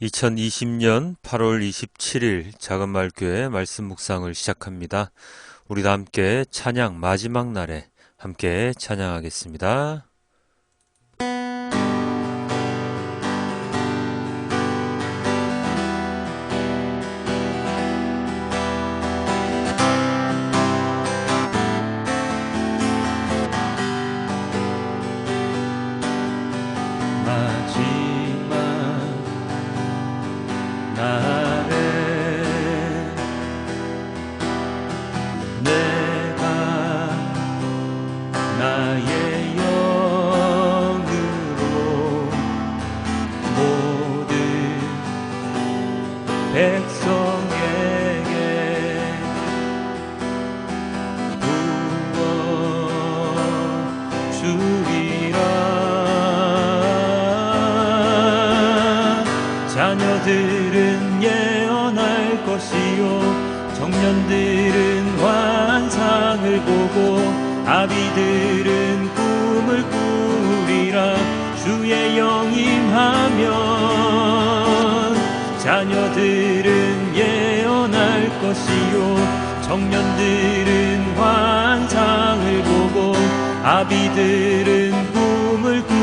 2020년 8월 27일 작은말교회 말씀 묵상을 시작합니다. 우리 다 함께 찬양 마지막 날에 함께 찬양하겠습니다. 주의 영임하면 자녀들은 예언할 것이요. 청년들은 환상을 보고 아비들은 꿈을 꾸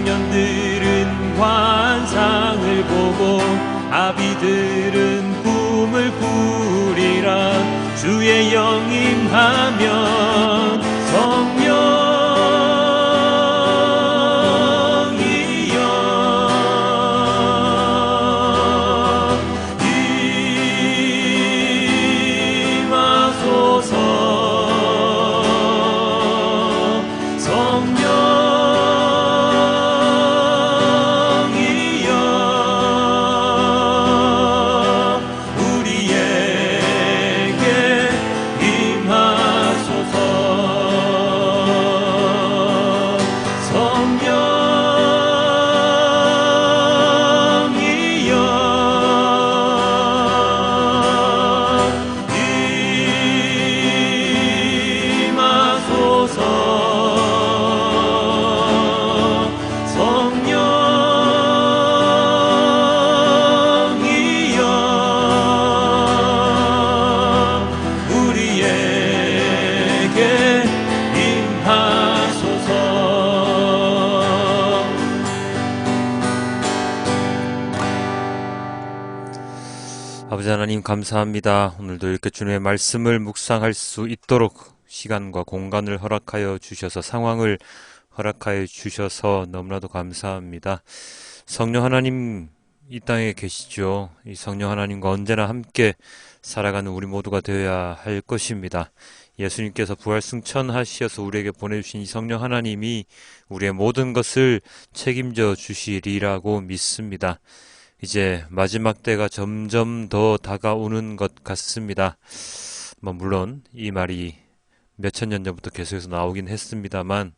청년들은 환상을 보고 아비들은 꿈을 꾸리라. 주의 영임하면 아버지 하나님 감사합니다. 오늘도 이렇게 주님의 말씀을 묵상할 수 있도록 시간과 공간을 허락하여 주셔서 상황을 허락하여 주셔서 너무나도 감사합니다. 성령 하나님 이 땅에 계시죠. 이 성령 하나님과 언제나 함께 살아가는 우리 모두가 되어야 할 것입니다. 예수님께서 부활 승천하시어서 우리에게 보내주신 이 성령 하나님이 우리의 모든 것을 책임져 주시리라고 믿습니다. 이제 마지막 때가 점점 더 다가오는 것 같습니다. 뭐 물론 이 말이 몇천 년 전부터 계속해서 나오긴 했습니다만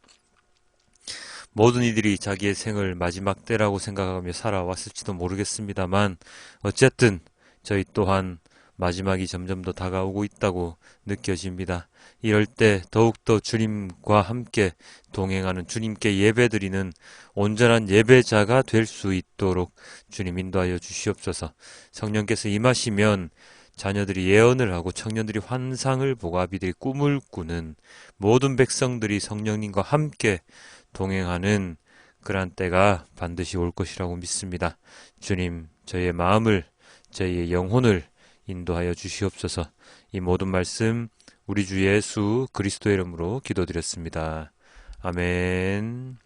모든 이들이 자기의 생을 마지막 때라고 생각하며 살아왔을지도 모르겠습니다만 어쨌든 저희 또한 마지막이 점점 더 다가오고 있다고 느껴집니다. 이럴 때 더욱더 주님과 함께 동행하는 주님께 예배드리는 온전한 예배자가 될 수 있도록 주님 인도하여 주시옵소서. 성령께서 임하시면 자녀들이 예언을 하고 청년들이 환상을 보고 아비들이 꿈을 꾸는 모든 백성들이 성령님과 함께 동행하는 그러한 때가 반드시 올 것이라고 믿습니다. 주님, 저희의 마음을, 저희의 영혼을 인도하여 주시옵소서. 이 모든 말씀 우리 주 예수 그리스도의 이름으로 기도드렸습니다. 아멘.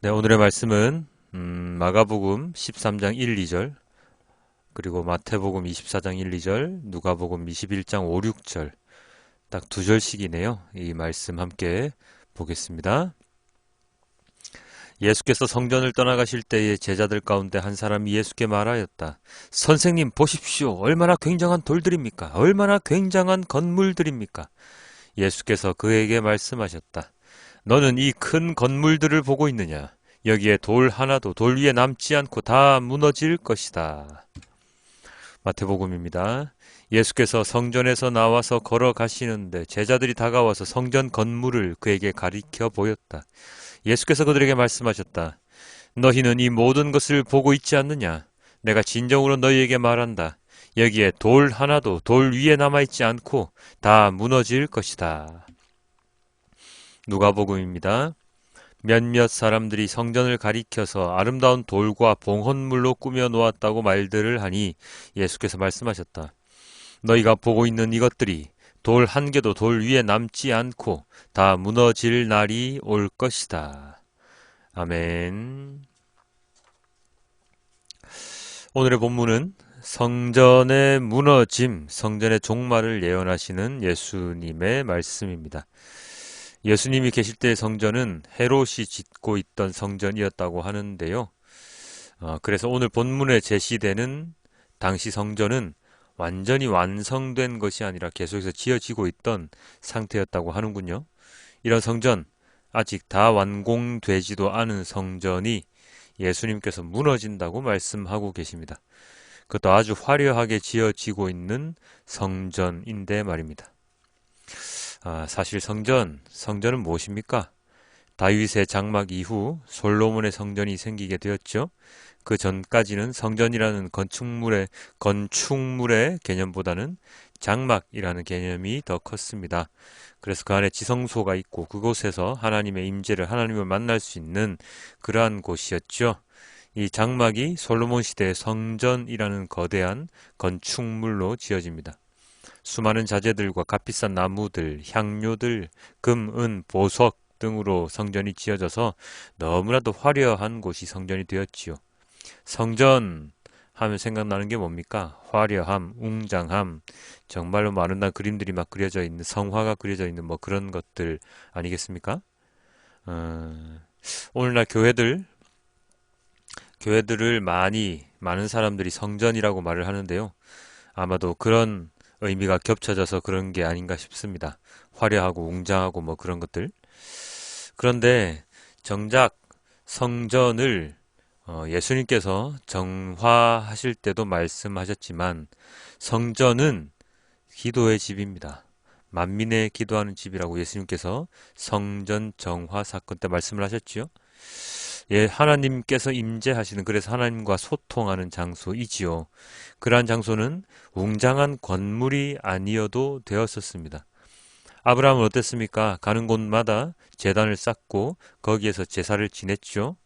네, 오늘의 말씀은 음, 마가복음 13장 1, 2절 그리고 마태복음 24장 1, 2절, 누가복음 21장 5, 6절 딱 두 절씩이네요. 이 말씀 함께 보겠습니다. 예수께서 성전을 떠나가실 때에 제자들 가운데 한 사람이 예수께 말하였다. 선생님 보십시오. 얼마나 굉장한 돌들입니까? 얼마나 굉장한 건물들입니까? 예수께서 그에게 말씀하셨다. 너는 이 큰 건물들을 보고 있느냐? 여기에 돌 하나도 돌 위에 남지 않고 다 무너질 것이다. 마태복음입니다. 예수께서 성전에서 나와서 걸어가시는데 제자들이 다가와서 성전 건물을 그에게 가리켜 보였다. 예수께서 그들에게 말씀하셨다. 너희는 이 모든 것을 보고 있지 않느냐? 내가 진정으로 너희에게 말한다. 여기에 돌 하나도 돌 위에 남아있지 않고 다 무너질 것이다. 누가복음입니다. 몇몇 사람들이 성전을 가리켜서 아름다운 돌과 봉헌물로 꾸며 놓았다고 말들을 하니 예수께서 말씀하셨다. 너희가 보고 있는 이것들이 돌 한 개도 돌 위에 남지 않고 다 무너질 날이 올 것이다. 아멘. 오늘의 본문은 성전의 무너짐, 성전의 종말을 예언하시는 예수님의 말씀입니다. 예수님이 계실 때의 성전은 헤롯이 짓고 있던 성전이었다고 하는데요. 어, 그래서 오늘 본문에 제시되는 당시 성전은 완전히 완성된 것이 아니라 계속해서 지어지고 있던 상태였다고 하는군요. 이런 성전, 아직 다 완공되지도 않은 성전이 예수님께서 무너진다고 말씀하고 계십니다. 그것도 아주 화려하게 지어지고 있는 성전인데 말입니다. 아, 사실 성전, 성전은 무엇입니까? 다윗의 장막 이후 솔로몬의 성전이 생기게 되었죠. 그 전까지는 성전이라는 건축물의 건축물의 개념보다는 장막이라는 개념이 더 컸습니다. 그래서 그 안에 지성소가 있고 그곳에서 하나님의 임재를 하나님을 만날 수 있는 그러한 곳이었죠. 이 장막이 솔로몬 시대의 성전이라는 거대한 건축물로 지어집니다. 수많은 자재들과 값비싼 나무들, 향료들, 금, 은, 보석 등으로 성전이 지어져서 너무나도 화려한 곳이 성전이 되었지요. 성전 하면 생각나는 게 뭡니까? 화려함, 웅장함, 정말로 아름다운 그림들이 막 그려져 있는 성화가 그려져 있는 뭐 그런 것들 아니겠습니까? 어, 오늘날 교회들 교회들을 많이 많은 사람들이 성전이라고 말을 하는데요. 아마도 그런 의미가 겹쳐져서 그런 게 아닌가 싶습니다. 화려하고 웅장하고 뭐 그런 것들. 그런데 정작 성전을 어, 예수님께서 정화하실 때도 말씀하셨지만 성전은 기도의 집입니다. 만민의 기도하는 집이라고 예수님께서 성전 정화 사건 때 말씀을 하셨지요. 예, 하나님께서 임재하시는 그래서 하나님과 소통하는 장소이지요. 그러한 장소는 웅장한 건물이 아니어도 되었었습니다. 아브라함은 어땠습니까? 가는 곳마다 재단을 쌓고 거기에서 제사를 지냈죠.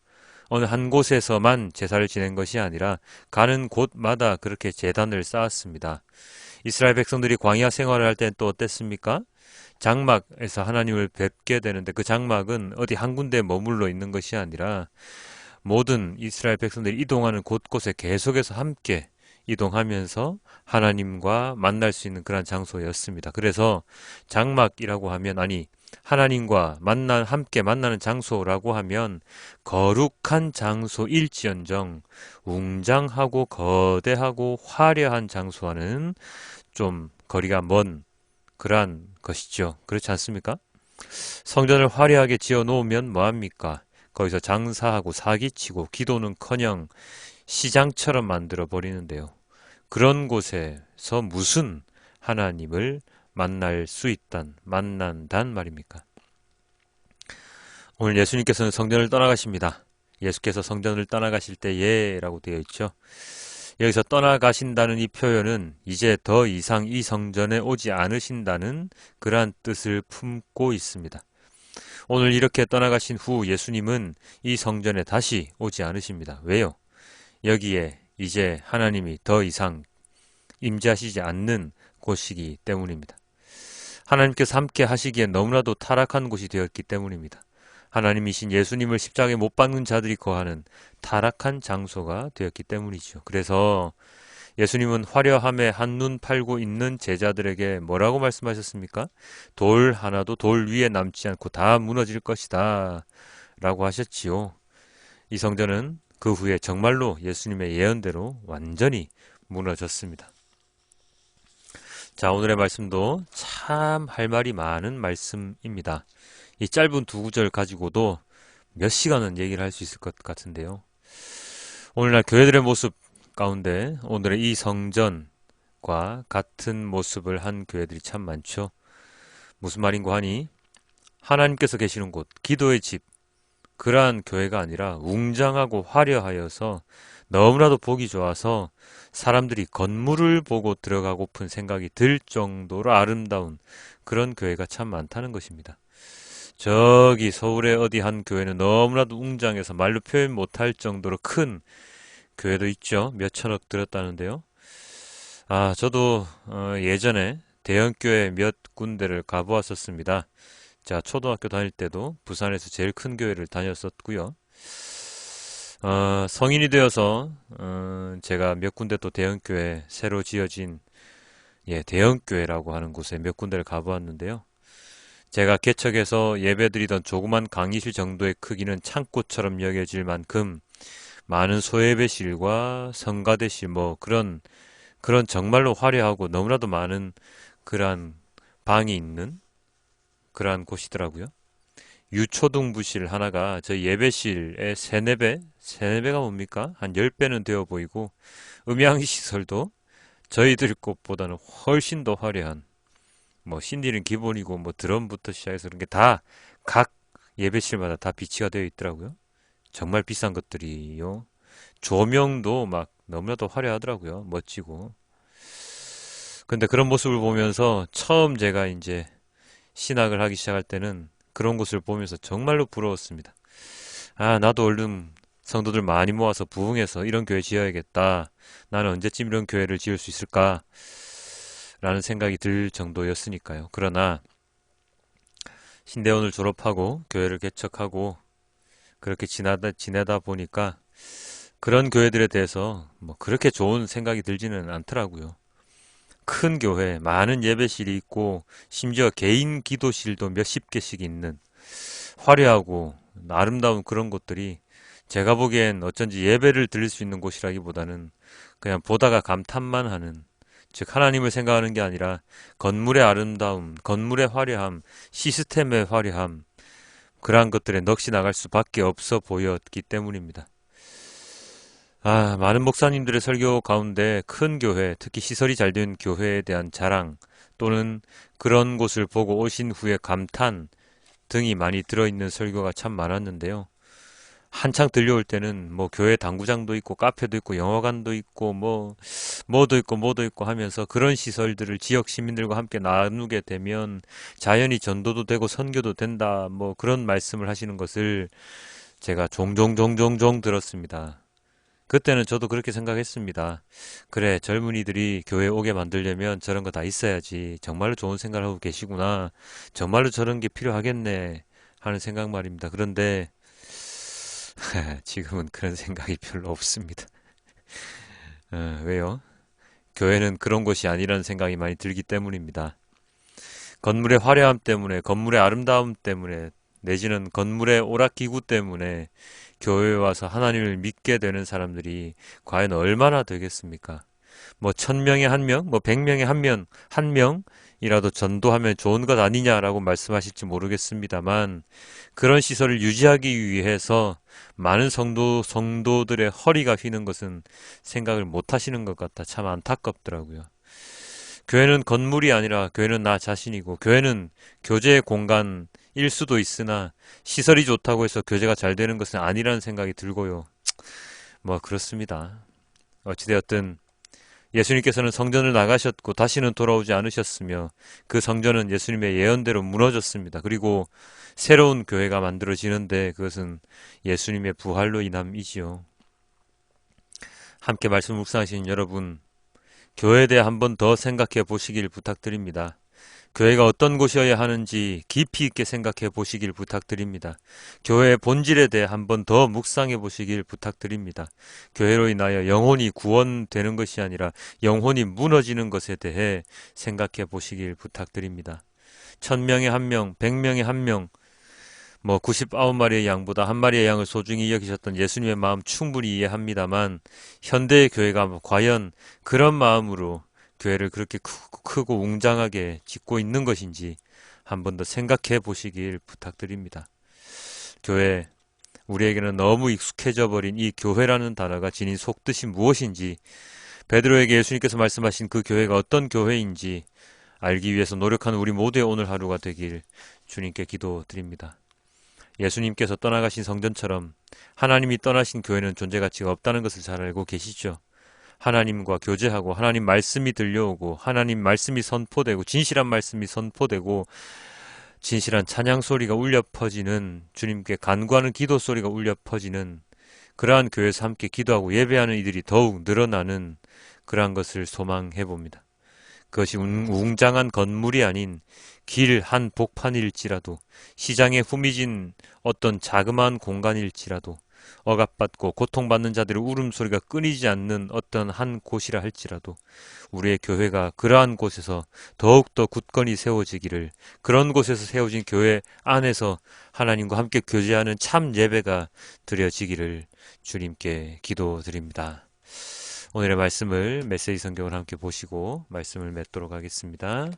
어느 한 곳에서만 제사를 지낸 것이 아니라 가는 곳마다 그렇게 재단을 쌓았습니다. 이스라엘 백성들이 광야 생활을 할 때는 또 어땠습니까? 장막에서 하나님을 뵙게 되는데 그 장막은 어디 한 군데에 머물러 있는 것이 아니라 모든 이스라엘 백성들이 이동하는 곳곳에 계속해서 함께 이동하면서 하나님과 만날 수 있는 그런 장소였습니다. 그래서 장막이라고 하면 아니 하나님과 만나 함께 만나는 장소라고 하면 거룩한 장소일지언정 웅장하고 거대하고 화려한 장소와는 좀 거리가 먼 그러한 것이죠. 그렇지 않습니까? 성전을 화려하게 지어 놓으면 뭐 합니까? 거기서 장사하고 사기치고 기도는커녕 시장처럼 만들어 버리는데요. 그런 곳에서 무슨 하나님을 만날 수 있단, 만난단 말입니까? 오늘 예수님께서는 성전을 떠나가십니다. 예수께서 성전을 떠나가실 때예 라고 되어 있죠. 여기서 떠나가신다는 이 표현은 이제 더 이상 이 성전에 오지 않으신다는 그러한 뜻을 품고 있습니다. 오늘 이렇게 떠나가신 후 예수님은 이 성전에 다시 오지 않으십니다. 왜요? 여기에 이제 하나님이 더 이상 임재하시지 않는 곳이기 때문입니다. 하나님께서 함께 하시기에 너무나도 타락한 곳이 되었기 때문입니다. 하나님이신 예수님을 십자가에 못 박는 자들이 거하는 타락한 장소가 되었기 때문이죠. 그래서 예수님은 화려함에 한눈 팔고 있는 제자들에게 뭐라고 말씀하셨습니까? 돌 하나도 돌 위에 남지 않고 다 무너질 것이다. 라고 하셨지요. 이 성전은 그 후에 정말로 예수님의 예언대로 완전히 무너졌습니다. 자, 오늘의 말씀도 참 할 말이 많은 말씀입니다. 이 짧은 두 구절 가지고도 몇 시간은 얘기를 할 수 있을 것 같은데요. 오늘날 교회들의 모습 가운데 오늘의 이 성전과 같은 모습을 한 교회들이 참 많죠. 무슨 말인고 하니 하나님께서 계시는 곳, 기도의 집, 그러한 교회가 아니라 웅장하고 화려하여서 너무나도 보기 좋아서 사람들이 건물을 보고 들어가고픈 생각이 들 정도로 아름다운 그런 교회가 참 많다는 것입니다. 저기 서울의 어디 한 교회는 너무나도 웅장해서 말로 표현 못할 정도로 큰 교회도 있죠. 몇 천억 들었다는데요. 아, 저도 어, 예전에 대형교회 몇 군데를 가보았었습니다. 자, 초등학교 다닐 때도 부산에서 제일 큰 교회를 다녔었고요. 어, 성인이 되어서 어, 제가 몇 군데 또 대형교회 새로 지어진 예, 대형교회라고 하는 곳에 몇 군데를 가보았는데요. 제가 개척해서 예배드리던 조그만 강의실 정도의 크기는 창고처럼 여겨질 만큼 많은 소예배실과 성가대실 뭐 그런 그런 정말로 화려하고 너무나도 많은 그러한 방이 있는 그러한 곳이더라고요. 유초등 부실 하나가 저희 예배실의 세네 배, 세네 배가 뭡니까? 한열 배는 되어 보이고 음향 시설도 저희들 곳보다는 훨씬 더 화려한 뭐 신디는 기본이고 뭐 드럼부터 시작해서 그런 게 다 각 예배실마다 다 비치가 되어 있더라고요. 정말 비싼 것들이요. 조명도 막 너무나도 화려하더라고요. 멋지고. 근데 그런 모습을 보면서 처음 제가 이제 신학을 하기 시작할 때는 그런 곳을 보면서 정말로 부러웠습니다. 아, 나도 얼른 성도들 많이 모아서 부흥해서 이런 교회 지어야겠다. 나는 언제쯤 이런 교회를 지을 수 있을까? 라는 생각이 들 정도였으니까요. 그러나 신대원을 졸업하고 교회를 개척하고 그렇게 지나다 지내다 보니까 그런 교회들에 대해서 뭐 그렇게 좋은 생각이 들지는 않더라고요. 큰 교회, 많은 예배실이 있고 심지어 개인 기도실도 몇십 개씩 있는 화려하고 아름다운 그런 곳들이 제가 보기엔 어쩐지 예배를 드릴 수 있는 곳이라기보다는 그냥 보다가 감탄만 하는 즉 하나님을 생각하는 게 아니라 건물의 아름다움, 건물의 화려함, 시스템의 화려함 그러한 것들에 넋이 나갈 수밖에 없어 보였기 때문입니다. 아, 많은 목사님들의 설교 가운데 큰 교회, 특히 시설이 잘 된 교회에 대한 자랑 또는 그런 곳을 보고 오신 후에 감탄 등이 많이 들어있는 설교가 참 많았는데요. 한창 들려올 때는 뭐 교회 당구장도 있고 카페도 있고 영화관도 있고 뭐 뭐도 있고 뭐도 있고 하면서 그런 시설들을 지역 시민들과 함께 나누게 되면 자연히 전도도 되고 선교도 된다 뭐 그런 말씀을 하시는 것을 제가 종종 종종 종 들었습니다. 그때는 저도 그렇게 생각했습니다. 그래, 젊은이들이 교회 오게 만들려면 저런 거 다 있어야지. 정말로 좋은 생각을 하고 계시구나. 정말로 저런 게 필요하겠네. 하는 생각 말입니다. 그런데, 지금은 그런 생각이 별로 없습니다. 어, 왜요? 교회는 그런 곳이 아니라는 생각이 많이 들기 때문입니다. 건물의 화려함 때문에, 건물의 아름다움 때문에, 내지는 건물의 오락기구 때문에 교회에 와서 하나님을 믿게 되는 사람들이 과연 얼마나 되겠습니까? 뭐, 천 명에 한 명, 뭐, 백 명에 한 명, 한 명이라도 전도하면 좋은 것 아니냐라고 말씀하실지 모르겠습니다만, 그런 시설을 유지하기 위해서 많은 성도, 성도들의 허리가 휘는 것은 생각을 못 하시는 것 같아 참 안타깝더라고요. 교회는 건물이 아니라 교회는 나 자신이고, 교회는 교제의 공간 일 수도 있으나, 시설이 좋다고 해서 교제가 잘 되는 것은 아니라는 생각이 들고요. 뭐, 그렇습니다. 어찌되었든, 예수님께서는 성전을 나가셨고 다시는 돌아오지 않으셨으며 그 성전은 예수님의 예언대로 무너졌습니다. 그리고 새로운 교회가 만들어지는데 그것은 예수님의 부활로 인함이지요. 함께 말씀 묵상하신 여러분, 교회에 대해 한 번 더 생각해 보시길 부탁드립니다. 교회가 어떤 곳이어야 하는지 깊이 있게 생각해 보시길 부탁드립니다. 교회의 본질에 대해 한 번 더 묵상해 보시길 부탁드립니다. 교회로 인하여 영혼이 구원되는 것이 아니라 영혼이 무너지는 것에 대해 생각해 보시길 부탁드립니다. 천명에 한 명, 백명에 한 명, 뭐 99마리의 양보다 한 마리의 양을 소중히 여기셨던 예수님의 마음 충분히 이해합니다만 현대의 교회가 과연 그런 마음으로 교회를 그렇게 크고 웅장하게 짓고 있는 것인지 한 번 더 생각해 보시길 부탁드립니다. 교회, 우리에게는 너무 익숙해져 버린 이 교회라는 단어가 지닌 속뜻이 무엇인지 베드로에게 예수님께서 말씀하신 그 교회가 어떤 교회인지 알기 위해서 노력하는 우리 모두의 오늘 하루가 되길 주님께 기도드립니다. 예수님께서 떠나가신 성전처럼 하나님이 떠나신 교회는 존재 가치가 없다는 것을 잘 알고 계시죠. 하나님과 교제하고 하나님 말씀이 들려오고 하나님 말씀이 선포되고 진실한 말씀이 선포되고 진실한 찬양 소리가 울려 퍼지는 주님께 간구하는 기도 소리가 울려 퍼지는 그러한 교회에서 함께 기도하고 예배하는 이들이 더욱 늘어나는 그러한 것을 소망해 봅니다. 그것이 웅장한 건물이 아닌 길 한 복판일지라도 시장에 후미진 어떤 자그마한 공간일지라도 억압받고 고통받는 자들의 울음소리가 끊이지 않는 어떤 한 곳이라 할지라도 우리의 교회가 그러한 곳에서 더욱더 굳건히 세워지기를 그런 곳에서 세워진 교회 안에서 하나님과 함께 교제하는 참 예배가 드려지기를 주님께 기도드립니다. 오늘의 말씀을 메시지 성경을 함께 보시고 말씀을 맺도록 하겠습니다.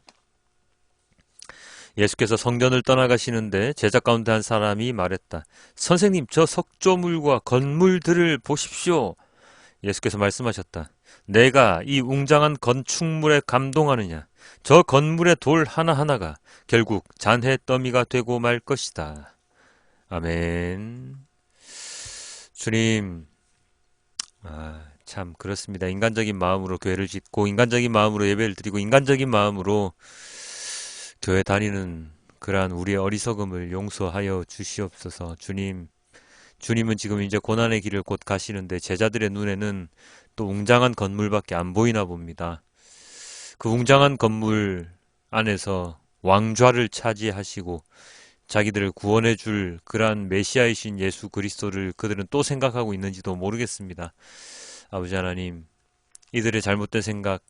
예수께서 성전을 떠나가시는데 제자 가운데 한 사람이 말했다. 선생님, 저 석조물과 건물들을 보십시오. 예수께서 말씀하셨다. 내가 이 웅장한 건축물에 감동하느냐? 저 건물의 돌 하나하나가 결국 잔해 더미가 되고 말 것이다. 아멘. 주님, 아, 참 그렇습니다. 인간적인 마음으로 교회를 짓고 인간적인 마음으로 예배를 드리고 인간적인 마음으로 교회 다니는 그러한 우리의 어리석음을 용서하여 주시옵소서. 주님, 주님은 지금 이제 고난의 길을 곧 가시는데 제자들의 눈에는 또 웅장한 건물밖에 안 보이나 봅니다. 그 웅장한 건물 안에서 왕좌를 차지하시고 자기들을 구원해 줄 그러한 메시아이신 예수 그리스도를 그들은 또 생각하고 있는지도 모르겠습니다. 아버지 하나님, 이들의 잘못된 생각,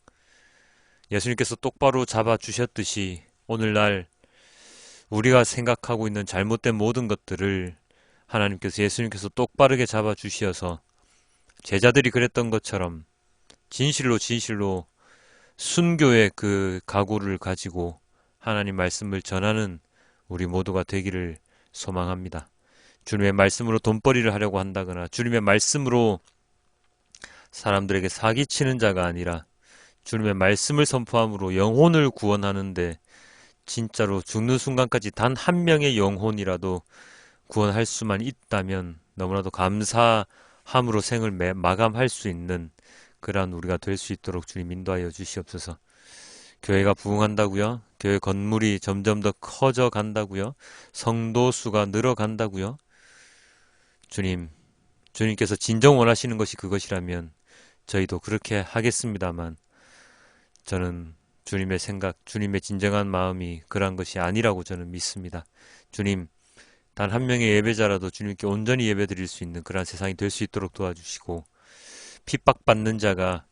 예수님께서 똑바로 잡아 주셨듯이 오늘날 우리가 생각하고 있는 잘못된 모든 것들을 하나님께서 예수님께서 똑바르게 잡아 주시어서 제자들이 그랬던 것처럼 진실로 진실로 순교의 그 각오를 가지고 하나님 말씀을 전하는 우리 모두가 되기를 소망합니다. 주님의 말씀으로 돈벌이를 하려고 한다거나 주님의 말씀으로 사람들에게 사기치는 자가 아니라 주님의 말씀을 선포함으로 영혼을 구원하는데 진짜로 죽는 순간까지 단 한 명의 영혼이라도 구원할 수만 있다면 너무나도 감사함으로 생을 마감할 수 있는 그러한 우리가 될 수 있도록 주님 인도하여 주시옵소서. 교회가 부흥한다고요? 교회 건물이 점점 더 커져 간다고요? 성도 수가 늘어간다고요? 주님, 주님께서 진정 원하시는 것이 그것이라면 저희도 그렇게 하겠습니다만 저는 주님의 생각, 주님의 진정한 마음이 그러한 것이 아니라고 저는 믿습니다. 주님, 단 한 명의 예배자라도 주님께 온전히 예배 드릴 수 있는 그러한 세상이 될 수 있도록 도와주시고, 핍박받는 자가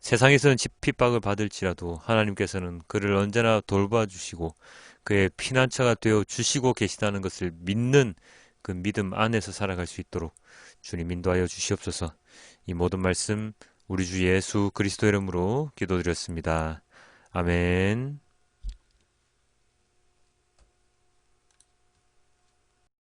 세상에서는 핍박을 받을지라도 하나님께서는 그를 언제나 돌봐주시고 그의 피난처가 되어 주시고 계시다는 것을 믿는 그 믿음 안에서 살아갈 수 있도록 주님 인도하여 주시옵소서 이 모든 말씀 우리 주 예수 그리스도 이름으로 기도드렸습니다. 아멘.